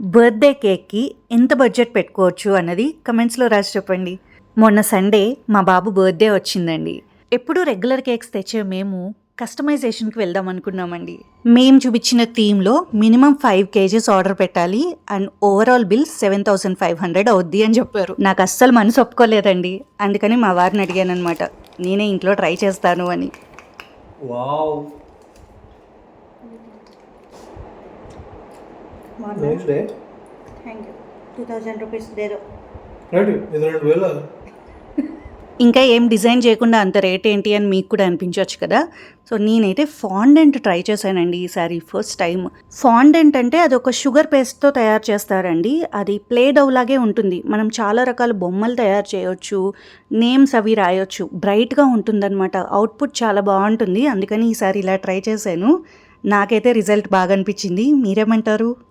Birthday కేక్కి ఎంత budget పెట్టుకోవచ్చు అన్నది కమెంట్స్లో రాసి చెప్పండి. మొన్న సండే మా బాబు బర్త్డే వచ్చిందండి. ఎప్పుడూ రెగ్యులర్ కేక్స్ తెచ్చే మేము కస్టమైజేషన్కి వెళ్దాం అనుకున్నామండి. మేము చూపించిన థీమ్లో మినిమం ఫైవ్ కేజెస్ ఆర్డర్ పెట్టాలి and overall bill seven thousand five hundred అవుద్ది అని చెప్పారు. నాకు అస్సలు మనసు ఒప్పుకోలేదండి. అందుకని మా వారిని అడిగాను అనమాట నేనే ఇంట్లో ట్రై చేస్తాను అని. Thank you two thousand rupees దేదో right ఇది రెండు వేల? ఇంకా ఏం డిజైన్ చేయకుండా అంత రేట్ ఏంటి అని మీకు కూడా అనిపించవచ్చు కదా. సో నేనైతే ఫాండెంట్ ట్రై చేశానండి ఈసారి ఫస్ట్ టైం ఫాండెంట్ అంటే అది ఒక షుగర్ పేస్ట్తో తయారు చేస్తారండి. అది ప్లే లాగే ఉంటుంది. మనం చాలా రకాల బొమ్మలు తయారు చేయొచ్చు నేమ్స్ అవి రాయొచ్చు. బ్రైట్గా ఉంటుందన్నమాట. అవుట్పుట్ చాలా బాగుంటుంది. అందుకని ఈసారి ఇలా ట్రై చేశాను. నాకైతే రిజల్ట్ బాగా అనిపించింది. మీరేమంటారు?